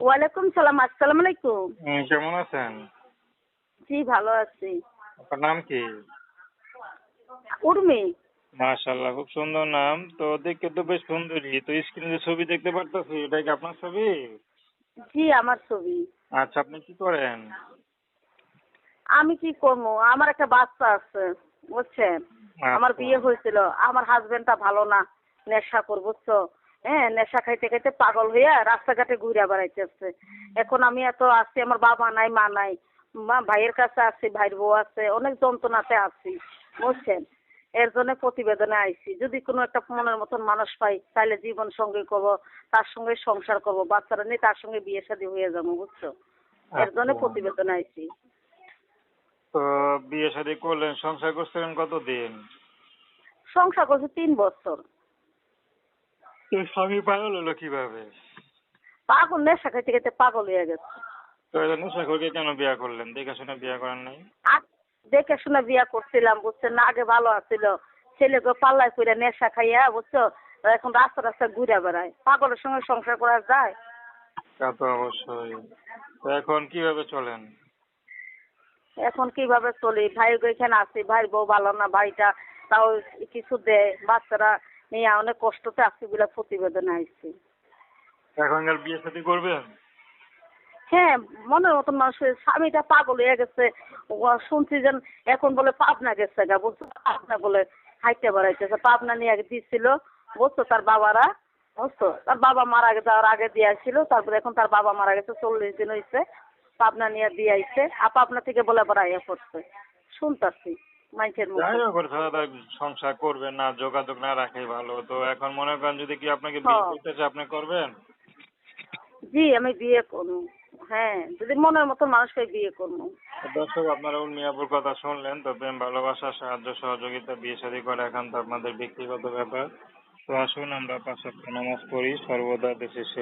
ওয়ালাইকুম সালাম আসসালামু আলাইকুম। কেমন আছেন? জি ভালো আছি। আপনার নাম কি? উর্মি। মাশাল্লাহ খুব সুন্দর নাম। তো দেখতে তো বেশ সুন্দরী। তো স্ক্রিনে যে ছবি দেখতে পারতেছি এটা কি আপনার ছবি? জি আমার ছবি। আচ্ছা আপনি কি করেন? আমি কি করব? আমার একটা বাচ্চা আছে বুঝছেন? আমার আচ্ছা। বিয়ে হয়েছিল। আমার হাজবেন্ডটা ভালো না নেশা করব বুঝছ? হ্যাঁ নেশা খাইতে খাইতে পাগল হইয়া রাস্তাঘাটে ঘুরে বেড়াইতেছে এখন আমি এত আছি আমার বাবা নাই মা নাই মা ভাইয়ের কাছে আছি ভাইয়ের বউ আছে অনেক যন্ত্রণাতে আছি বুঝছেন? এর জন্য প্রতিবেদনে আইছি যদি কোনো একটা মনের মতন মানুষ পাই তাহলে জীবন সঙ্গী করব তার সঙ্গে সংসার করব বাচ্চারা নিয়ে তার সঙ্গে বিয়ে শাদী হয়ে যাব বুঝছ? এর জন্য আচ্ছা। প্রতিবেদনে আইছি। তো বিয়ে শাদী করলেন সংসার করছিলেন কতদিন? সংসার করছি তিন বছর। স্বামী পাগল হলো কীভাবে? পাগল নেশা খাইতে খাইতে পাগল হয়ে গেছে। তো এটা নেশাখোরকে কেন বিয়ে করলেন? দেখে শুনে বিয়ে করেন নাই? দেখে শুনে বিয়া করছিলাম বুঝছেন না? আগে ভালো আছিল। ছেলেকে পাল্লায় করে নেশা খাইয়া বুঝছ? এখন রাস্তা রাস্তা ঘুরে বেড়ায়। পাগলের সঙ্গে সংসার করা যায়? তা তো অবশ্যই। তো এখন কীভাবে চলেন? এখন কীভাবে চলি? ভাই এখানে আছি ভাই বউ ভালো না ভাইটা তাও কিছু দেয় বাচ্চারা নিয়ে অনেক কষ্টতে আছি বলে প্রতিবেদনে আইছি। এখনকার বিয়ে শাদী করবেন হ্যাঁ মনের মতন মানুষের স্বামীটা পাগল হয়ে গেছে। শুনছি যেন এখন বলে পাবনা গেছে গা বুঝছ পাবনা বলে হাইতে বেড়াইতেছে। পাবনা নিয়ে আগে দিছিল বুঝছ তার বাবারা বুঝছ? তার বাবা মারা যাওয়ার আগে দিয়ে আসছিল তারপরে এখন তার বাবা মারা গেছে চল্লিশ দিন হয়েছে পাবনা নিয়ে দিয়ে আইছে আর পাবনা থেকে বলে বড় ইয়ে করছে শুনতাছি। মানুষের যাই হোক ওর সাথে তার সংসার করবেন না যোগাযোগ না রাখাই ভালো। তো এখন মনে করেন যদি কি আপনাকে বিয়ে হ্যাঁ। করতে চায় আপনি করবেন? জি আমি বিয়ে করব। হ্যাঁ যদি মনের মতো মানুষকে বিয়ে করব। দর্শক আপনারা উর্মিয়াপুর কথা শুনলেন তো প্রেম ভালোবাসা সাহায্য সহযোগিতা বিয়ে শাদী করা এখন তো আপনাদের ব্যক্তিগত ব্যাপার। তো আসুন আমরা পাঁচ ওয়াক্ত নামাজ পড়ি সর্বদা দেশের সেবা